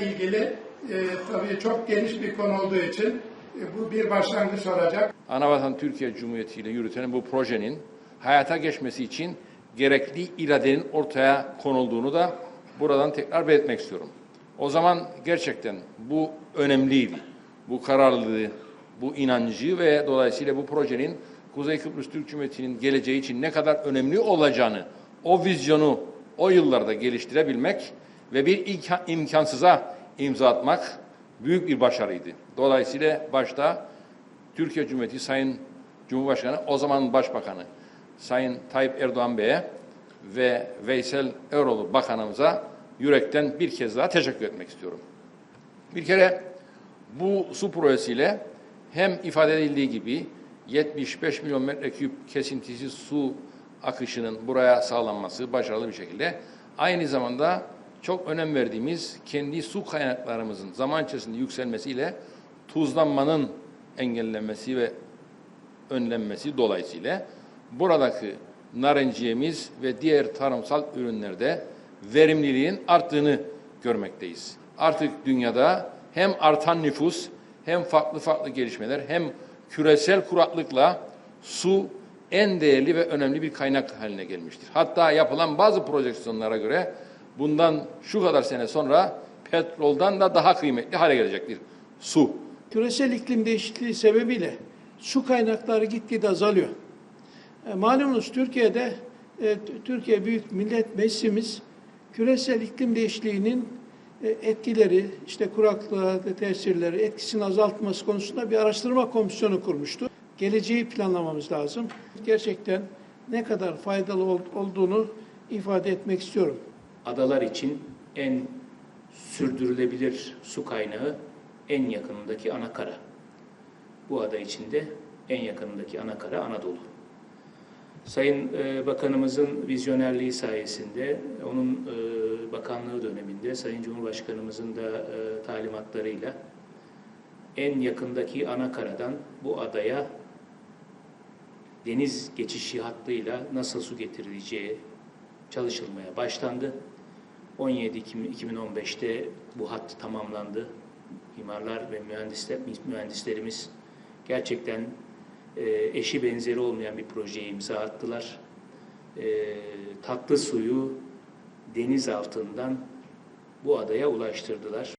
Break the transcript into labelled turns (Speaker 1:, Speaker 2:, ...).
Speaker 1: ilgili e, tabii çok geniş bir konu olduğu için e, bu bir başlangıç olacak.
Speaker 2: Anavatan Türkiye Cumhuriyeti ile yürütenen bu projenin hayata geçmesi için gerekli iradenin ortaya konulduğunu da buradan tekrar belirtmek istiyorum. O zaman gerçekten bu önemliydi. Bu kararlılığı, bu inancı ve dolayısıyla bu projenin Kuzey Kıbrıs Türk Cumhuriyeti'nin geleceği için ne kadar önemli olacağını, o vizyonu o yıllarda geliştirebilmek ve bir imka- imkansıza imza atmak büyük bir başarıydı. Dolayısıyla başta Türkiye Cumhuriyeti Sayın Cumhurbaşkanı, o zaman Başbakanı Sayın Tayyip Erdoğan Bey'e ve Veysel Eroğlu Bakanımıza yürekten bir kez daha teşekkür etmek istiyorum. Bir kere bu su projesiyle hem ifade edildiği gibi 75 milyon metreküp kesintisiz su akışının buraya sağlanması başarılı bir şekilde aynı zamanda çok önem verdiğimiz kendi su kaynaklarımızın zaman içerisinde yükselmesiyle tuzlanmanın engellenmesi ve önlenmesi dolayısıyla buradaki narenciyemiz ve diğer tarımsal ürünlerde verimliliğin arttığını görmekteyiz. Artık dünyada hem artan nüfus hem farklı farklı gelişmeler hem küresel kuraklıkla su en değerli ve önemli bir kaynak haline gelmiştir. Hatta yapılan bazı projeksiyonlara göre bundan şu kadar sene sonra petroldan da daha kıymetli hale gelecektir su.
Speaker 3: Küresel iklim değişikliği sebebiyle su kaynakları gitgide azalıyor. E, malumunuz Türkiye'de e, Türkiye Büyük Millet Meclisimiz küresel iklim değişikliğinin e, etkileri, işte kuraklığa tesirleri, etkisini azaltması konusunda bir araştırma komisyonu kurmuştu. Geleceği planlamamız lazım. Gerçekten ne kadar faydalı ol- olduğunu ifade etmek istiyorum.
Speaker 4: Adalar için en sürdürülebilir su kaynağı en yakınındaki ana kara. Bu ada içinde en yakınındaki ana kara Anadolu. Sayın e, Bakanımızın vizyonerliği sayesinde, onun e, bakanlığı döneminde Sayın Cumhurbaşkanımızın da e, talimatlarıyla en yakındaki ana karadan bu adaya deniz geçişi hattıyla nasıl su getirileceği çalışılmaya başlandı. 17 Ekim 2015'te bu hat tamamlandı. Mimarlar ve mühendisler, mühendislerimiz gerçekten e, eşi benzeri olmayan bir projeye imza attılar. E, tatlı suyu deniz altından bu adaya ulaştırdılar.